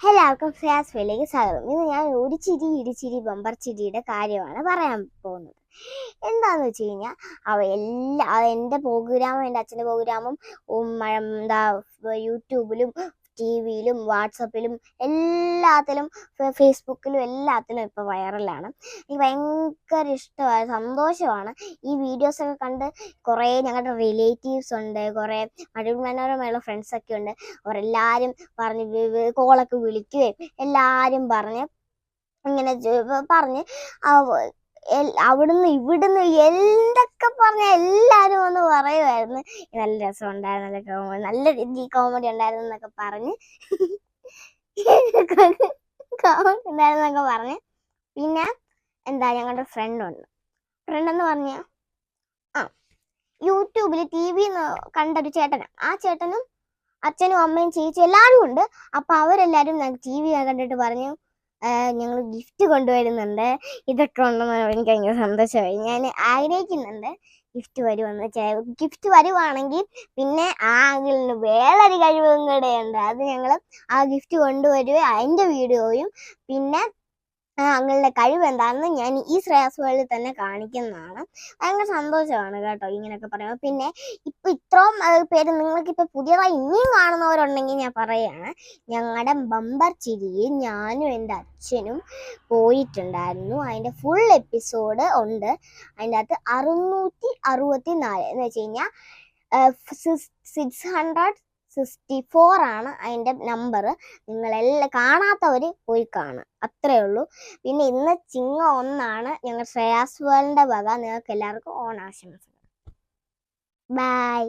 എല്ലാവർക്കും ഫ്രാസ് ഫിലേക്ക് സ്വാഗതം. ഇന്ന് ഞാൻ ഒരു ചിരി ഇടിച്ചിരി ബമ്പർ ചിരിയുടെ കാര്യമാണ് പറയാൻ പോകുന്നത്. എന്താന്ന് വെച്ച് കഴിഞ്ഞാൽ അവ എല്ലാ എന്റെ പ്രോഗ്രാമും എന്റെ അച്ഛന്റെ പ്രോഗ്രാമും എന്താ യൂട്യൂബിലും ടി വിയിലും വാട്സപ്പിലും എല്ലാത്തിലും ഫേസ്ബുക്കിലും എല്ലാത്തിലും ഇപ്പോൾ വൈറലാണ്. എനിക്ക് ഭയങ്കര ഇഷ്ടമായി സന്തോഷമാണ് ഈ വീഡിയോസൊക്കെ കണ്ട് കുറേ ഞങ്ങളുടെ റിലേറ്റീവ്സ് ഉണ്ട് കുറേ മഴവിൽ മനോരമയുള്ള ഫ്രണ്ട്സൊക്കെ ഉണ്ട്. അവരെല്ലാവരും പറഞ്ഞ് കോളൊക്കെ വിളിക്കുകയും എല്ലാവരും പറഞ്ഞ് ഇങ്ങനെ പറഞ്ഞ് അവിടുന്ന് ഇവിടുന്ന് എന്തൊക്കെ പറഞ്ഞ എല്ലാവരും നല്ല രസം ഉണ്ടായിരുന്നു നല്ല കോമഡി നല്ല രീതിയിൽ കോമഡി ഉണ്ടായിരുന്നു എന്നൊക്കെ പറഞ്ഞ്. കോമഡി ഉണ്ടായിരുന്നു എന്നൊക്കെ പറഞ്ഞ്. പിന്നെ എന്താ ഞങ്ങളുടെ ഫ്രണ്ട് ഉണ്ട് ഫ്രണ്ട് എന്ന് പറഞ്ഞ ആ യൂട്യൂബിൽ ടി വി കണ്ടൊരു ചേട്ടനാ. ആ ചേട്ടനും അച്ഛനും അമ്മയും ചേച്ചി എല്ലാവരും ഉണ്ട്. അപ്പൊ അവരെല്ലാരും ടി വി കണ്ടിട്ട് പറഞ്ഞു ഞങ്ങൾ ഗിഫ്റ്റ് കൊണ്ടുവരുന്നുണ്ട്. ഇതൊക്കെ ഉണ്ടെന്ന് എനിക്ക് ഭയങ്കര സന്തോഷമായി. ഞാൻ ആഗ്രഹിക്കുന്നുണ്ട് ഗിഫ്റ്റ് വരുമെന്ന്. ഗിഫ്റ്റ് വരുവാണെങ്കിൽ പിന്നെ ആ അങ്കിളിന് വേറൊരു കഴിവും കൂടെ ഉണ്ട്. അത് ഞങ്ങൾ ആ ഗിഫ്റ്റ് കൊണ്ടുവരുകയും അതിന്റെ വീഡിയോയും പിന്നെ ആ അങ്കിളുടെ കഴിവ് എന്താണെന്ന് ഞാൻ ഈ ശ്രേയാസ് തന്നെ കാണിക്കുന്നതാണ്. ഭയങ്കര സന്തോഷമാണ് കേട്ടോ ഇങ്ങനെയൊക്കെ പറയുമ്പോൾ പിന്നെ ഇപ്പൊ ഇത്രയും പേര് നിങ്ങൾക്ക് ഇപ്പൊ പുതിയതായി ഇനിയും കാണുന്നവരുണ്ടെങ്കിൽ ഞാൻ പറയാണ് ഞങ്ങളുടെ ബമ്പർ ചിരിയിൽ ഞാനും എന്റെ അച്ഛനും പോയിട്ടുണ്ടായിരുന്നു. അതിന്റെ ഫുൾ എപ്പിസോഡ് ഉണ്ട്. അതിന്റെ അകത്ത് അറുന്നൂറ്റി അറുപത്തി നാല് എന്ന് വെച്ച് കഴിഞ്ഞാൽ സിക്സ് ഹൺഡ്രഡ് സിക്സ്റ്റി ഫോർ ആണ് അതിന്റെ നമ്പർ നിങ്ങളെല്ലാം കാണാത്തവർ പോയി കാണുക. അത്രേ ഉള്ളൂ. പിന്നെ ഇന്ന് ചിങ്ങ ഒന്നാണ്. ഞങ്ങൾ ശ്രേയാസ് വേൾഡിന്റെ വക. നിങ്ങൾക്ക് എല്ലാവർക്കും ഓണാശംസകൾ. ബൈ